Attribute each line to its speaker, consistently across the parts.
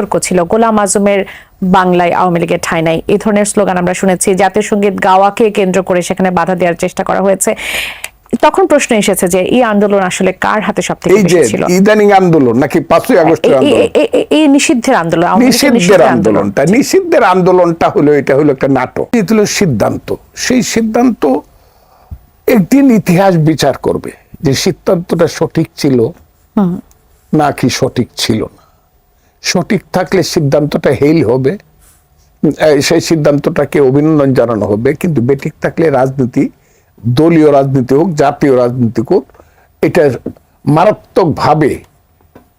Speaker 1: বিতর্ক ছিল। গোলাম আজমের বাংলায় আওয়ামী লীগের ঠাঁই নাই। এই ধরনের স্লোগান আমরা শুনেছি। জাতীয় সংগীত গাওয়াকে কেন্দ্র করে সেখানে বাধা দেওয়ার চেষ্টা করা হয়েছে। তখন প্রশ্ন এসেছে যে এই আন্দোলন আসলে কার হাতে সব থেকে বেশি ছিল?
Speaker 2: ইদানিং আন্দোলন নাকি পাঁচই আগস্টের আন্দোলন?
Speaker 1: এই- নিষিদ্ধের আন্দোলন
Speaker 2: নিষিদ্ধের আন্দোলনটা নিষিদ্ধের আন্দোলনটা হলো এটা হলো একটা নাটক। এটা হলো সিদ্ধান্ত। সেই সিদ্ধান্ত একদিন ইতিহাস বিচার করবে যে সিদ্ধান্তটা সঠিক ছিল নাকি সঠিক ছিল না। সঠিক থাকলে সিদ্ধান্তটা হেল হবে। সেই সিদ্ধান্তটাকে অভিনন্দন জানানো হবে। কিন্তু বেঠিক থাকলে রাজনীতি দলীয় রাজনীতি হোক জাতীয় রাজনীতি হোক এটা মারাত্মকভাবে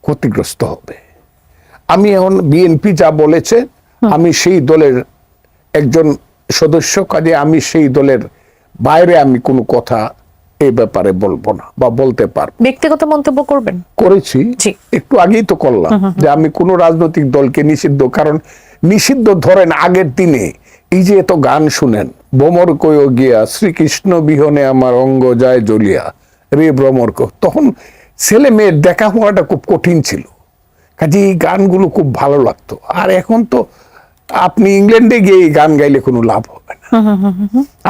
Speaker 2: ক্ষতিগ্রস্ত হবে। আমি এখন বিএনপি যা বলেছে আমি সেই দলের একজন সদস্য কাজে আমি সেই দলের বাইরে আমি কোনো কথা এই ব্যাপারে বলব না বা বলতে পারব।
Speaker 1: ব্যক্তিগত মন্তব্য করবেন?
Speaker 2: করেছি। একটু আগেই তো করলাম যে আমি কোনো রাজনৈতিক দলকে নিষিদ্ধ কারণ নিষিদ্ধ ধরেন আগের দিনে এই যে এত গান শুনেন বোমর কয় গিয়া শ্রীকৃষ্ণ বিহনে আমার অঙ্গ যায় জ্বলিয়া রে ভ্রমর কো তখন ছেলে মেয়ের দেখা হওয়াটা খুব কঠিন ছিল। কাজে এই গানগুলো খুব ভালো লাগতো। আর এখন তো আপনি ইংল্যান্ডে গিয়ে গান গাইলে কোনো লাভ হবে না।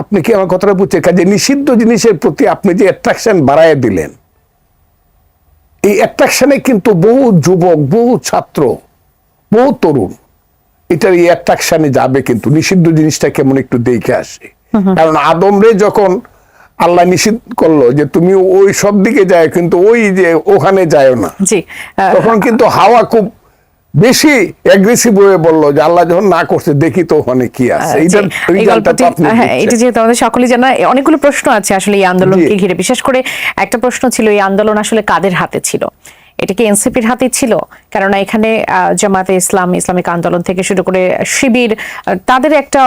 Speaker 2: আপনি কি আমার কথাটা বুঝছেন? কাজে নিষিদ্ধ জিনিসের প্রতি আপনি যে অ্যাট্রাকশন বাড়ায় দিলেন এই অ্যাট্রাকশনে কিন্তু বহু যুবক বহু ছাত্র বহু তরুণ এটার এই অ্যাট্রাকশনে যাবে কিন্তু। নিষিদ্ধ জিনিসটা কেমন একটু দেখে আসে। কারণ আদমরে যখন আল্লাহ নিষিদ্ধ করল যে তুমি ওই সব দিকে যায় কিন্তু ওই যে ওখানে যায় না। তখন কিন্তু হাওয়া খুব বেশি অ্যাগ্রেসিভ হয়ে বলল যে আল্লাহ যখন না করছে দেখি তো ওখানে কি আছে। এইটার রেজাল্টটা তো আপনি
Speaker 1: হ্যাঁ এটা যেহেতু আমাদের সকলে জানা অনেকগুলো প্রশ্ন আছে আসলে এই আন্দোলনকে। ঘিরে। বিশেষ করে একটা প্রশ্ন ছিল এই আন্দোলন আসলে কাদের হাতে ছিল? এটা কি এনসিপির হাতে ছিল? কেননা এখানে জামাতে ইসলাম, ইসলামিক আন্দোলন থেকে শুরু করে শিবির তাদের একটা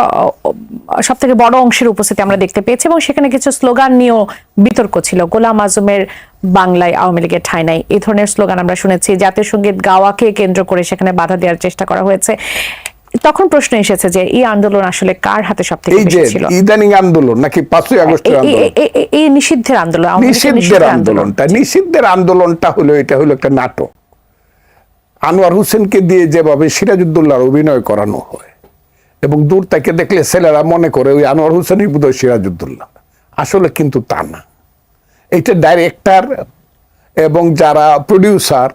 Speaker 1: সব থেকে বড় অংশের উপস্থিতি আমরা দেখতে পেয়েছি এবং সেখানে কিছু স্লোগান নিয়েও বিতর্ক ছিল। গোলাম আজমের বাংলায় আওয়ামী লীগের ঠাঁই নাই। এই ধরনের স্লোগান আমরা শুনেছি। জাতীয় সংগীত গাওয়াকে কেন্দ্র করে সেখানে বাধা দেওয়ার চেষ্টা করা হয়েছে। তখন প্রশ্ন এসেছে যে এই আন্দোলন আসলে কার হাতে সব থেকে বেশি ছিল?
Speaker 2: ইদানিং আন্দোলন নাকি পাঁচই আগস্টের
Speaker 1: এই-
Speaker 2: আন্দোলন?
Speaker 1: এই- নিষিদ্ধের আন্দোলন
Speaker 2: নিষিদ্ধের
Speaker 1: নিষিদ্ধের
Speaker 2: আন্দোলনটা নিষিদ্ধের আন্দোলনটা হলো এটা হলো একটা নাটক। আনোয়ার হোসেনকে দিয়ে যেভাবে সিরাজউদ্দৌলার অভিনয় করানো হয় এবং দূর থেকে দেখলে ছেলেরা মনে করে ওই আনোয়ার হোসেনই বোধহয় সিরাজউদ্দৌলা। আসলে কিন্তু তা না। এটা ডাইরেক্টর এবং যারা প্রডিউসার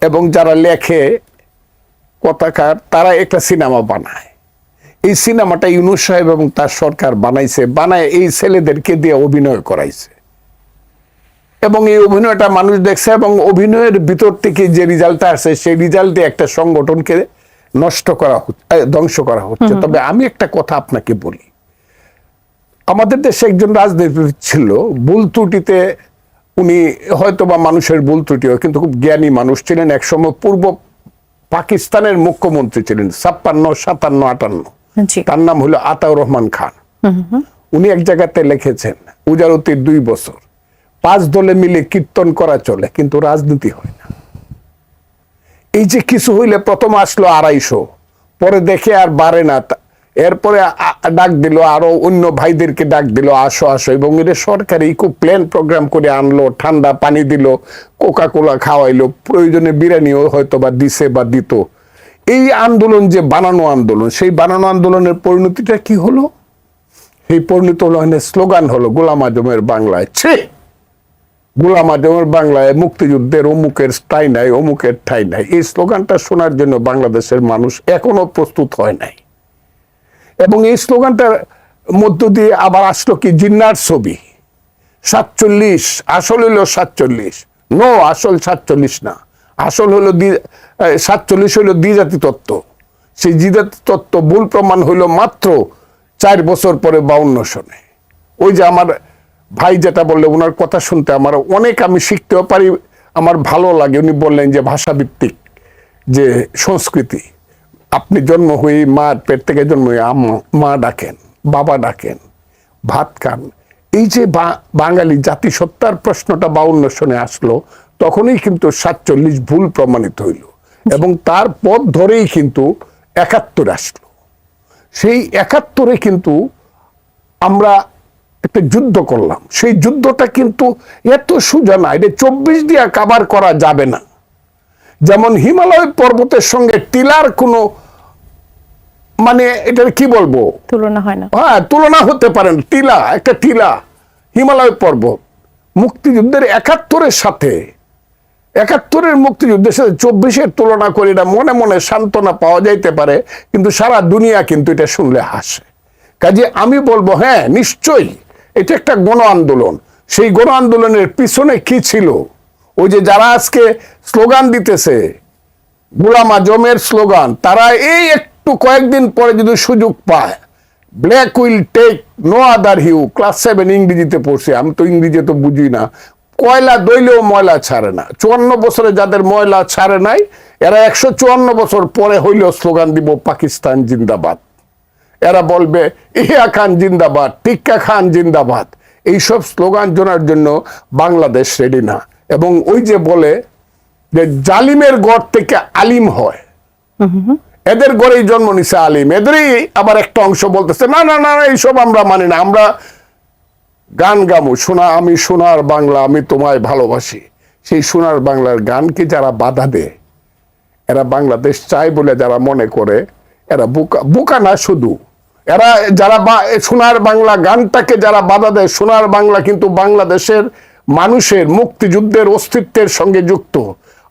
Speaker 2: এবং যারা লেখে কথাকার তারা একটা সিনেমা বানায়। এই সিনেমাটা ইউনুস সাহেব এবং তার সরকার বানাইছে বানায় এই ছেলেদেরকে দিয়ে অভিনয় করাইছে। এবং এই অভিনয়টা মানুষ দেখছে এবং অভিনয়ের ভিতর থেকে যে রিজাল্টটা আসে সেই রিজাল্টে একটা সংগঠনকে নষ্ট করা হচ্ছে ধ্বংস করা হচ্ছে। তবে আমি একটা কথা আপনাকে বলি। আমাদের দেশে একজন রাজনীতিবিদ ছিল ভুল ত্রুটিতে উনি হয়তো বা মানুষের ভুল ত্রুটি হয় কিন্তু খুব জ্ঞানী মানুষ ছিলেন। একসময় পূর্ব পাকিস্তানের মুখ্যমন্ত্রী ছিলেন ছাপ্পান্ন সাতান্ন আটান্ন। তার নাম হলো আতাউর রহমান খান। উনি এক জায়গাতে লিখেছেন উজারতির দুই বছর। পাঁচ দলে মিলে কীর্তন করা চলে কিন্তু রাজনীতি হয় না। এই যে কিছু হইলে প্রথম আসলো আড়াইশো পরে দেখে আর বাড়ে না। এরপরে ডাক দিল, আরও অন্য ভাইদেরকে ডাক দিল, আসো আসো। এবং এটা সরকারি খুব প্ল্যান প্রোগ্রাম করে আনলো, ঠান্ডা পানি দিল কোকা কোলা খাওয়াইলো, প্রয়োজনে বিরিয়ানিও হয়তো বা দিছে বা দিত। এই আন্দোলন যে বানানো আন্দোলন, সেই বানানো আন্দোলনের পরিণতিটা কি হলো? সেই পরিণত হলো স্লোগান হলো, গোলাম আজমের বাংলায়। ছে! গোলাম আজমের বাংলায় মুক্তিযুদ্ধের অমুকের ঠাই নাই, অমুকের ঠাই নাই। এই স্লোগানটা শোনার জন্য বাংলাদেশের মানুষ এখনও প্রস্তুত হয় নাই। এবং এই স্লোগানটার মধ্য দিয়ে আবার আসলো কি, জিন্নার ছবি। সাতচল্লিশ, আসল হলো সাতচল্লিশ। নো আসল সাতচল্লিশ না। আসল হলো দ্বি- সাতচল্লিশ হলো দ্বিজাতি তত্ত্ব। সেই দ্বিজাতি তত্ত্ব ভুল প্রমাণ হইল মাত্র চার বছর পরে বাউন্ন সনে। ওই যে আমার ভাই যেটা বললে, ওনার কথা শুনতে আমার অনেক আমি শিখতেও পারি, আমার ভালো লাগে। উনি বললেন যে ভাষাভিত্তিক যে সংস্কৃতি আপনি জন্ম হয়ে মার পেট থেকে জন্ম হয়ে মা ডাকেন, বাবা ডাকেন, ভাত খান। এই যে বাঙালি জাতিসত্তার প্রশ্নটা বাউন্ন সনে আসলো, তখনই কিন্তু সাতচল্লিশ ভুল প্রমাণিত হইল এবং তার পথ ধরেই কিন্তু একাত্তর আসলো। সেই একাত্তরে কিন্তু আমরা একটা যুদ্ধ করলাম। সেই যুদ্ধটা কিন্তু এত সোজা না, এটা চব্বিশ দিয়া কাবার করা যাবে না। যেমন হিমালয় পর্বতের সঙ্গে টিলার কোনো মানে এটার কি বলব?
Speaker 1: তুলনা হয় না।
Speaker 2: হ্যাঁ তুলনা হতে পারে না। টিলা একটা টিলা হিমালয় পর্বত। মুক্তিযুদ্ধের একাত্তরের সাথে একাত্তরের মুক্তিযুদ্ধের সাথে চব্বিশের তুলনা করে এটা মনে মনে সান্ত্বনা পাওয়া যাইতে পারে কিন্তু সারা দুনিয়া কিন্তু এটা শুনলে হাসে। কাজে আমি বলব হ্যাঁ নিশ্চয়ই এটা একটা গণ আন্দোলন। সেই গণ আন্দোলনের পিছনে কি ছিল? ওই যে যারা আজকে স্লোগান দিতেছে। গুলাম আজমের স্লোগান। তারা এই একটু কয়েকদিন পরে যদি সুযোগ পায় black will take no other hue class seven ইংরেজিতে পড়ছে। আমি তো ইংরেজি তো বুঝি না। কয়লা দইলেও ময়লা ছাড়ে না। চুয়ান্ন বছরে যাদের ময়লা ছাড়ে নাই, এরা একশো চুয়ান্ন বছর পরে হইলেও স্লোগান দিব, পাকিস্তান জিন্দাবাদ। এরা বলবে ইহিয়া খান জিন্দাবাদ, টিক্কা খান জিন্দাবাদ। এইসব স্লোগান জোনার জন্য বাংলাদেশ রেডি না। এবং ওই যে বলে যে জালিমের গড় থেকে আলিম হয়। এদের গড়েই জন্ম নিছে আলিম। এদেরই আবার একটা অংশ বলতেছে, না না না, এইসব আমরা মানি না। আমরা গান গামু শোনা, আমি সোনার বাংলা, আমি তোমায় ভালোবাসি। সেই সোনার বাংলার গানকে যারা বাধা দেয়, এরা বাংলাদেশ চায় বলে যারা মনে করে, এরা বোকা বোকা না শুধু। এরা যারা সোনার বাংলা গানটাকে যারা বাধা দেয়, সোনার বাংলা কিন্তু বাংলাদেশের মানুষের মুক্তিযুদ্ধের অস্তিত্বের সঙ্গে যুক্ত।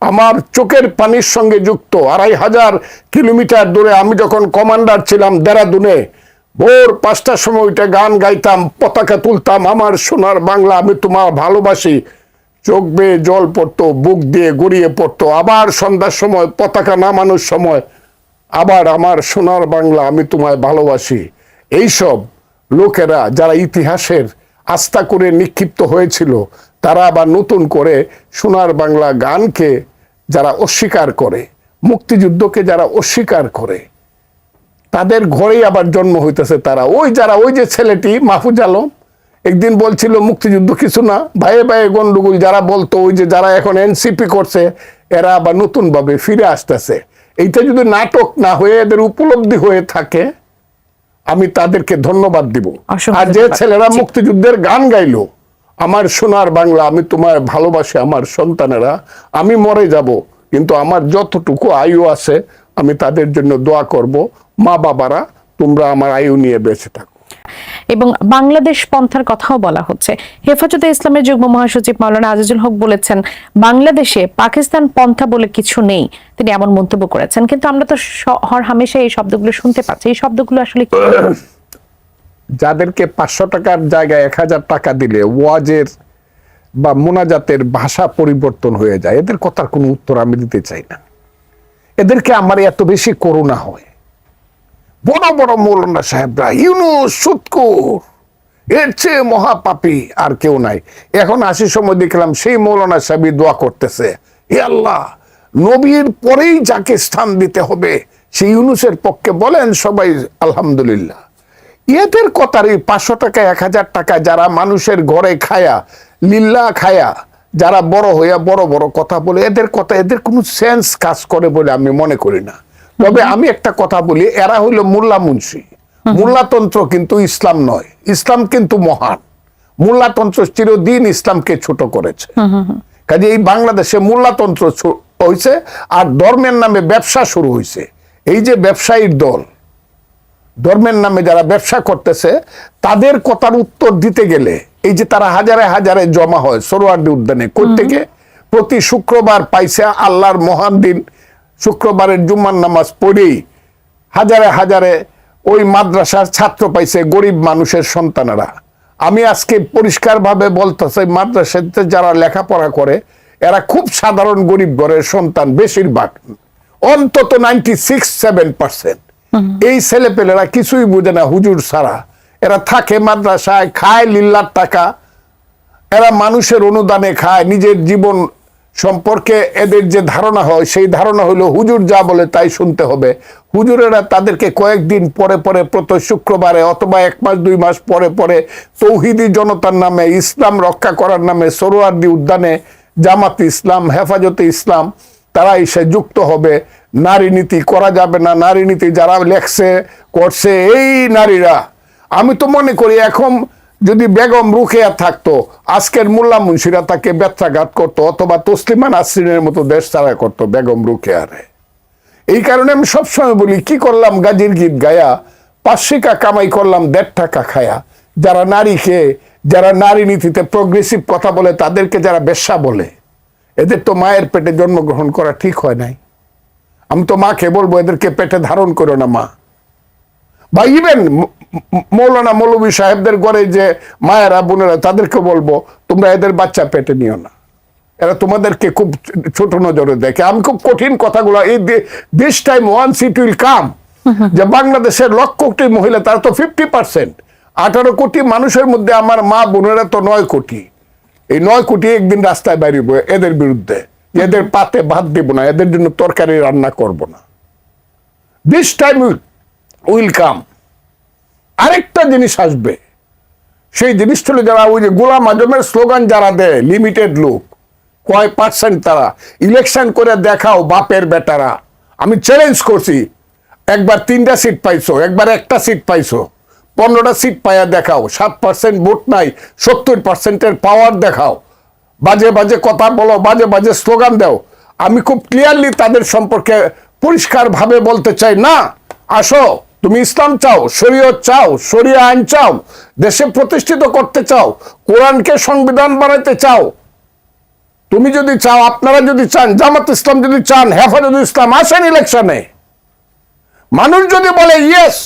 Speaker 2: আমার চোখের পানির সঙ্গে যুক্ত আড়াই হাজার কিলোমিটার দূরে আমি যখন কমান্ডার ছিলাম দেরাদুনে, ভোর পাঁচটার সময় ওইটা গান গাইতাম, পতাকা তুলতাম, আমার সোনার বাংলা আমি তোমার ভালোবাসি। চোখ বেয়ে জল পড়তো, বুক দিয়ে গড়িয়ে পড়তো, আবার সন্ধ্যার সময় পতাকা নামানোর সময় আবার আমার সোনার বাংলা আমি তোমায় ভালোবাসি। এইসব লোকেরা যারা ইতিহাসের আস্থা করে নিক্ষিপ্ত হয়েছিল, তারা আবার নতুন করে সোনার বাংলা গানকে যারা অস্বীকার করে মুক্তিযুদ্ধকে যারা অস্বীকার করে তাদের ঘরেই আবার জন্ম হইতেছে তারা। ওই যারা ওই যে ছেলেটি মাহফুজ আলম একদিন বলছিল মুক্তিযুদ্ধ কিছু না। ভাইয়ে ভাইয়ে গন্ডগোল যারা বলতো ওই যে যারা এখন এনসিপি করছে এরা আবার নতুনভাবে ফিরে আসতেছে। এইটা যদি নাটক না হয়ে এদের উপলব্ধি হয়ে থাকে আমি তাদেরকে ধন্যবাদ দিব। আর যে ছেলেরা মুক্তিযুদ্ধের গান গাইলো আমার সোনার বাংলা, আমি তোমার ভালোবাসি আমার সন্তানেরা, আমি মরে যাব, কিন্তু আমার যতটুকু আয়ু আছে, আমি তাদের জন্য দোয়া করব। মা বাবারা, তোমরা আমার আয়ু নিয়ে বেঁচে থাকো।
Speaker 1: এবং বাংলাদেশ পন্থার কথাও বলা হচ্ছে। হেফাজতে ইসলামের যুগ্ম মহাসচিব মাওলানা আজিজুল হক বলেছেন, বাংলাদেশে পাকিস্তান পন্থা বলে কিছু নেই, তিনি এমন মন্তব্য করেছেন। কিন্তু আমরা তো হর হামেশা এই শব্দগুলো শুনতে পাচ্ছি। এই শব্দগুলো আসলে?
Speaker 2: যাদেরকে পাঁচশো টাকার জায়গায় এক হাজার টাকা দিলে ওয়াজের বা মোনাজাতের ভাষা পরিবর্তন হয়ে যায়। এদের কথার কোনো উত্তর আমি দিতে চাই না। এদেরকে আমার এত বেশি করুণা হয়। বড় বড় মৌলানা সাহেবরা, ইউনুস, সুৎকুর, এর চেয়ে মহাপাপী আর কেউ নাই। এখন আসি সময় দেখলাম সেই মৌলানা সাহেবই দোয়া করতেছে। হে আল্লাহ, নবীর পরেই যাকে স্থান দিতে হবে, সেই ইউনুসের পক্ষে বলেন সবাই আলহামদুলিল্লাহ। এদের কথার এই পাঁচশো টাকা এক হাজার টাকা যারা মানুষের ঘরে খায়া লিল্লা খায়া যারা বড় হইয়া বড় বড় কথা বলে এদের কথা এদের কোনো সেন্স কাজ করে বলে আমি মনে করি না। তবে আমি একটা কথা বলি এরা হইল মোল্লা মুন্সি। মোল্লাতন্ত্র কিন্তু ইসলাম নয় ইসলাম কিন্তু মহান। মোল্লাতন্ত্র চিরদিন ইসলামকে ছোট করেছে। কাজে এই বাংলাদেশে মোল্লাতন্ত্র হয়েছে আর ধর্মের নামে ব্যবসা শুরু হয়েছে এই যে ব্যবসায়ীর দল ধর্মের নামে যারা ব্যবসা করতেছে তাদের কথার উত্তর দিতে গেলে এই যে তারা হাজারে হাজারে জমা হয় সরোয়ার্দি উদ্যানে। থেকে প্রতি শুক্রবার পাইছে আল্লাহর মহান দিন। শুক্রবারের জুম্মার নামাজ পড়েই হাজারে হাজারে ওই মাদ্রাসার ছাত্র পাইছে গরিব মানুষের সন্তানেরা। আমি আজকে পরিষ্কারভাবে বলতেছি মাদ্রাসাতে যারা লেখাপড়া করে এরা খুব সাধারণ গরিব ঘরের সন্তান বেশিরভাগ। অন্তত নাইনটি সিক্স সেভেন পার্সেন্ট এই ছেলেপেলেরা কিছুই বুঝে না হুজুর ছাড়া। এরা থাকে মাদ্রাসায়, খায় লিল্লার টাকা। এরা মানুষের অনুদানে খায়, নিজের জীবন সম্পর্কে এদের যে ধারণা হয়, সেই ধারণা হলো হুজুর যা বলে তাই শুনতে হবে। হুজুরেরা তাদেরকে কয়েকদিন পরে পরে প্রতি শুক্রবারে অথবা এক মাস, দুই মাস পরে পরে তৌহিদি জনতার নামে, ইসলাম রক্ষা করার নামে, সরোয়ার্দি উদ্যানে জামাত ইসলাম, হেফাজতে ইসলাম তারা এসে যুক্ত হবে। নারী নীতি করা যাবে না, নারী নীতি যারা লেখছে, করছে, এই নারীরা। আমি তো মনে করি এখন যদি বেগম রুখিয়া থাকতো, আজকের মোল্লা মুন্সিরা তাকে ব্যথাঘাত করতো অথবা তসলিমা নাসরিনের মতো দেশ ছাড়া করতো বেগম রুখিয়ারে। এই কারণে আমি সবসময় বলি, কি করলাম গাজীর গীত গায়া? পাঁচশিকা কামাই করলাম, দেড় টাকা খায়া। যারা নারীকে, যারা নারী নীতিতে প্রগ্রেসিভ কথা বলে, তাদেরকে যারা বেশ্যা বলে, এদের তো মায়ের পেটে জন্মগ্রহণ করা ঠিক হয় নাই। আমি তো মাকে বলব এদেরকে পেটে ধারণ করো না মা। বা ইভেন মৌলানা মৌলবী সাহেবদের ঘরে যে মায়েরা বোনেরা তাদেরকে বলব তোমরা এদের বাচ্চা পেটে নিও না। এরা তোমাদেরকে খুব ছোট নজরে দেখে। আমি খুব কঠিন কথাগুলো এই this time one seat will come যে বাংলাদেশের লক্ষ কোটি মহিলা তারা তো ফিফটি পার্সেন্ট আঠারো কোটি মানুষের মধ্যে আমার মা বোনেরা তো নয় কোটি। এই নয় কোটি একদিন রাস্তায় বেরিয়ে এদের বিরুদ্ধে। এদের পাতে ভাত দিব না, এদের জন্য তরকারি রান্না করব না। দিস টাইম উইল কাম আরেকটা জিনিস আসবে। সেই জিনিসটা যারা ওই যে গোলাম আজমের স্লোগান যারা দেয় লিমিটেড লোক, কয় পার্সেন্ট তারা? ইলেকশন করে দেখাও বাপের বেটারা। আমি চ্যালেঞ্জ করছি, একবার তিনটা সিট পাইছো, একবার একটা সিট পাইছো, পনেরোটা সিট পাইয়া দেখাও, সাত পার্সেন্ট ভোট নাই, সত্তর পার্সেন্টের পাওয়ার দেখাও। বাজে বাজে কথা বলো, বাজে বাজে স্লোগান দাও। আমি খুব ক্লিয়ারলি তাদের সম্পর্কে পরিষ্কারভাবে বলতে চাই, না, আসো, তুমি ইসলাম চাও, শরীয়ত চাও, শরিয়া আইন চাও, দেশে প্রতিষ্ঠিত করতে চাও, কোরআনকে সংবিধান বানাইতে চাও, তুমি যদি চাও, আপনারা যদি চান, জামাত ইসলাম যদি চান, হেফাজত ইসলাম আসেন ইলেকশনে মানুষ যদি বলে ইয়েস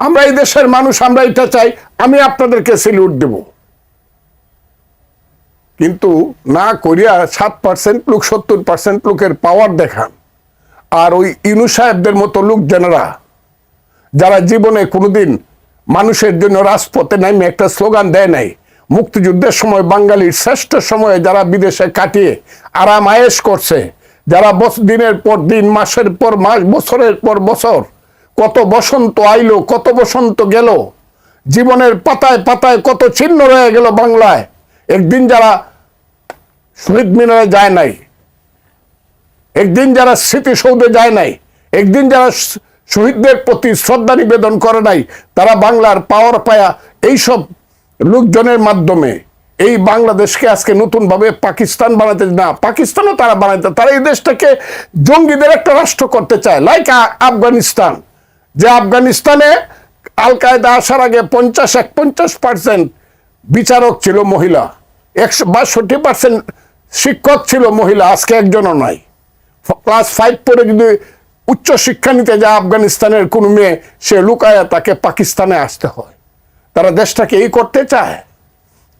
Speaker 2: আমরা এই দেশের মানুষ, আমরা এটা চাই, আমি আপনাদেরকে সেলিউট দেব। কিন্তু না করিয়া সাত পার্সেন্ট লোক, সত্তর পার্সেন্ট লোকের পাওয়ার দেখান। আর ওই ইনু সাহেবদের মতো লোক জেনারা যারা জীবনে কোনোদিন মানুষের জন্য রাজপথে নামে একটা স্লোগান দেয় নাই, মুক্তিযুদ্ধের সময় বাঙালির শ্রেষ্ঠ সময়ে যারা বিদেশে কাটিয়ে আরাম আয়েস করছে, যারা দিনের পর দিন, মাসের পর মাস, বছরের পর বছর, কত বসন্ত আইলো, কত বসন্ত গেল, জীবনের পাতায় পাতায় কত চিহ্ন রয়ে গেল বাংলায় একদিন যারা শহীদ মিনারে যায় নাই, একদিন যারা স্মৃতিসৌধে যায় নাই, একদিন যারা শহীদদের প্রতি শ্রদ্ধা নিবেদন করে নাই, তারা বাংলার পাওয়ার পায়া এইসব লোকজনের মাধ্যমে এই বাংলাদেশকে আজকে নতুন ভাবে পাকিস্তান বানাতে না, পাকিস্তানও তারা বানাইতে তারা এই দেশটাকে জঙ্গিদের একটা রাষ্ট্র করতে চায়। লাইক আফগানিস্তান, যে আফগানিস্তানে আল কায়দা আসার আগে পঞ্চাশ এক, পঞ্চাশ পার্সেন্ট বিচারক ছিল মহিলা। একশো বাষট্টি পার্সেন্ট শিক্ষক ছিল মহিলা, আজকে একজনও নাই। ক্লাস ফাইভ পরে যদি উচ্চ শিক্ষা নিতে যায় আফগানিস্তানের কোনো মেয়ে, সে লুকায় তাকে পাকিস্তানে আসতে হয়। তারা দেশটাকে এই করতে চায়।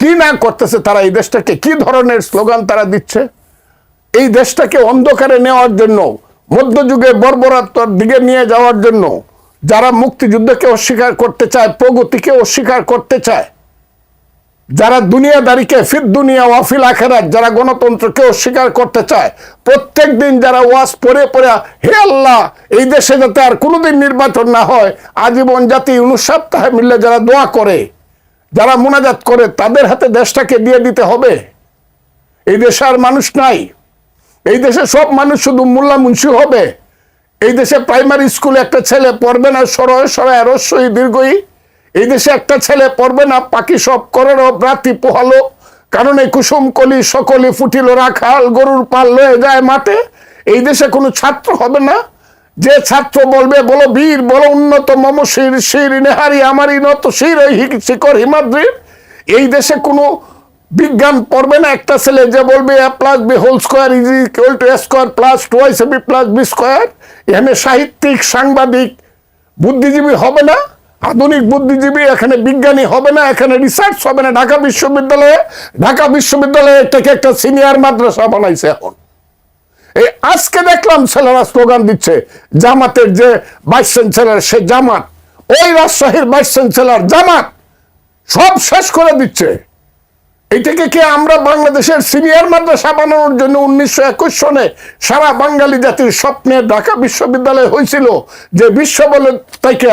Speaker 2: কি না করতেছে তারা এই দেশটাকে? কি ধরনের স্লোগান তারা দিচ্ছে? এই দেশটাকে অন্ধকারে নেওয়ার জন্য, মধ্যযুগে বর্বরাত্মর দিকে নিয়ে যাওয়ার জন্য, যারা মুক্তিযুদ্ধকে অস্বীকার করতে চায়, প্রগতিকে অস্বীকার করতে চায় যারা দুনিয়াদারিকে ফির দুনিয়া ওয়াফিল আখেরাত, যারা গণতন্ত্রকে অস্বীকার করতে চায় প্রত্যেক দিন যারা ওয়াজ পড়ে পড়ে, হে আল্লাহ, এই দেশে যাতে আর কোনোদিন নির্বাচন না হয়, আজীবন জাতি অনুসপ্তাহে মিললে যারা দোয়া করে, যারা মোনাজাত করে, তাদের হাতে দেশটাকে দিয়ে দিতে হবে। এই দেশে আর মানুষ নাই। এই দেশে সব মানুষ শুধু মোল্লা মুন্সি হবে। এই দেশে প্রাইমারি স্কুলে একটা ছেলে পড়বে না, সরয় সরয় রস্যই দীর্ঘই এই দেশে একটা ছেলে পড়বে না, পাখি সব করেন রাতি পোহালো। কারণ কুসুম কলি সকলে ফুটিল রাখাল, গরুর পাল লয়ে যায় মাঠে। এই দেশে কোনো ছাত্র হবে না। যে ছাত্র বলবে, বলো বীর, বলো উন্নত মম শির শির নেহারি আমারই নত শির শিকর হিমাদ্রির। এই দেশে কোনো বিজ্ঞান পড়বে না। একটা ছেলে যে বলবে, A plus B whole square is equal to A square plus twice B plus B square. এখানে সাহিত্যিক, সাংবাদিক, বুদ্ধিজীবী হবে না। আধুনিক বুদ্ধিজীবী, এখানে বিজ্ঞানী হবে না, এখানে রিসার্চ হবে না। ঢাকা বিশ্ববিদ্যালয়ে ঢাকা বিশ্ববিদ্যালয়ে থেকে একটা সিনিয়র মাদ্রাসা বানাইছে এখন। এই আজকে দেখলাম ছেলেরা স্লোগান দিচ্ছে, জামাতের যে ভাইস চ্যান্সেলার সে জামাত। ওই রাজশাহীর ভাইস চ্যান্সেলার জামাত সব শেষ করে দিচ্ছে। এটাকে কি আমরা বাংলাদেশের সিনিয়র মাদ্রাসা বানানোর জন্য উনিশশো একুশ সনে সারা বাঙালি জাতির স্বপ্নে ঢাকা বিশ্ববিদ্যালয় হয়েছিল? যে বিশ্ব বলে থেকে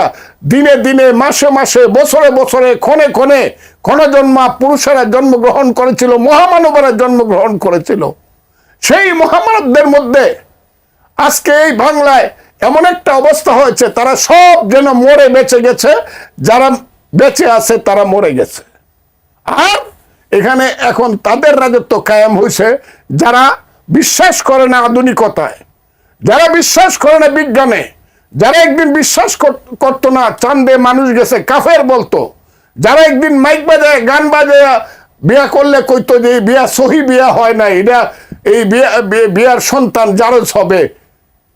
Speaker 2: দিনে দিনে, মাসে মাসে, বছরে বছরে, ক্ষণে ক্ষণে ক্ষণজন্মা পুরুষেরা জন্মগ্রহণ করেছিল, মহামানবরা জন্মগ্রহণ করেছিল। সেই মহামানবদের মধ্যে আজকে এই বাংলায় এমন একটা অবস্থা হয়েছে, তারা সব যেন মরে বেঁচে গেছে, যারা বেঁচে আছে তারা মরে গেছে। আর এখানে এখন তাদের রাজত্ব কায়েম হয়েছে যারা বিশ্বাস করে না আধুনিকতায়, যারা বিশ্বাস করে না বিজ্ঞানে, যারা একদিন বিশ্বাস কর- করতো না চান্দে মানুষ গেছে কাফের বলতো, যারা একদিন মাইক বাজায়, গান বাজায়, বিয়া করলে কইতো যে এই বিয়া সহি বিয়া হয় না এটা এই বিয়া বিয়ার সন্তান জারজ হবে।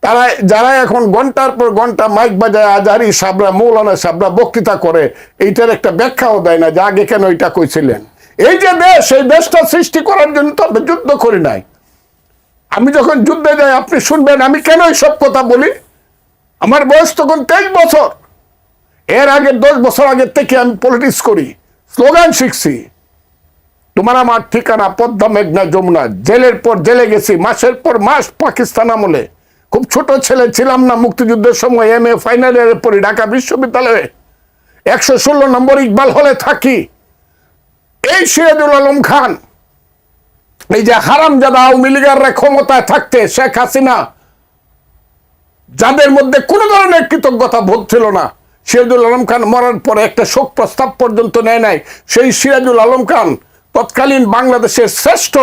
Speaker 2: তারা, যারা এখন ঘণ্টার পর ঘণ্টা মাইক বাজায় আজারি সাবরা, মৌলানা সাবরা বক্তৃতা করে, এইটার একটা ব্যাখ্যাও দেয় না যে আগে কেন এটা কইছিলেন। এই যে দেশ এই দেশটা সৃষ্টি করার জন্য তো আমরা যুদ্ধ করি নাই। আমি যখন যুদ্ধে যাই, আপনি শুনবেন, আমি কেন সব কথা বলি? আমার বয়স তখন তেইশ বছর। এর আগে, দশ বছর আগে থেকে আমি পলিটিক্স করি স্লোগান শিখছি। তোমার আমার ঠিকানা, পদ্মা মেঘনা যমুনা, জেলের পর জেলে গেছি, মাসের পর মাস পাকিস্তান আমলে। খুব ছোট ছেলে ছিলাম না মুক্তিযুদ্ধের সময় এম এ ফাইনাল ইয়ারে পড়ি ঢাকা বিশ্ববিদ্যালয়ে। একশো ষোলো নম্বর ইকবাল হলে থাকি। এই সিরাজুল আলম খান, এই যে হারামজাদা আওয়ামী লীগাররা ক্ষমতায় থাকতে শেখ হাসিনা, যাদের মধ্যে কোনো ধরনের কৃতজ্ঞতা বোধ ছিল না সিরাজুল আলম খান মরার পরে একটা শোক প্রস্তাব পর্যন্ত নেয় নাই। সেই সিরাজুল আলম খান তৎকালীন বাংলাদেশের শ্রেষ্ঠ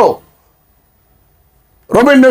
Speaker 2: রবীন্দ্র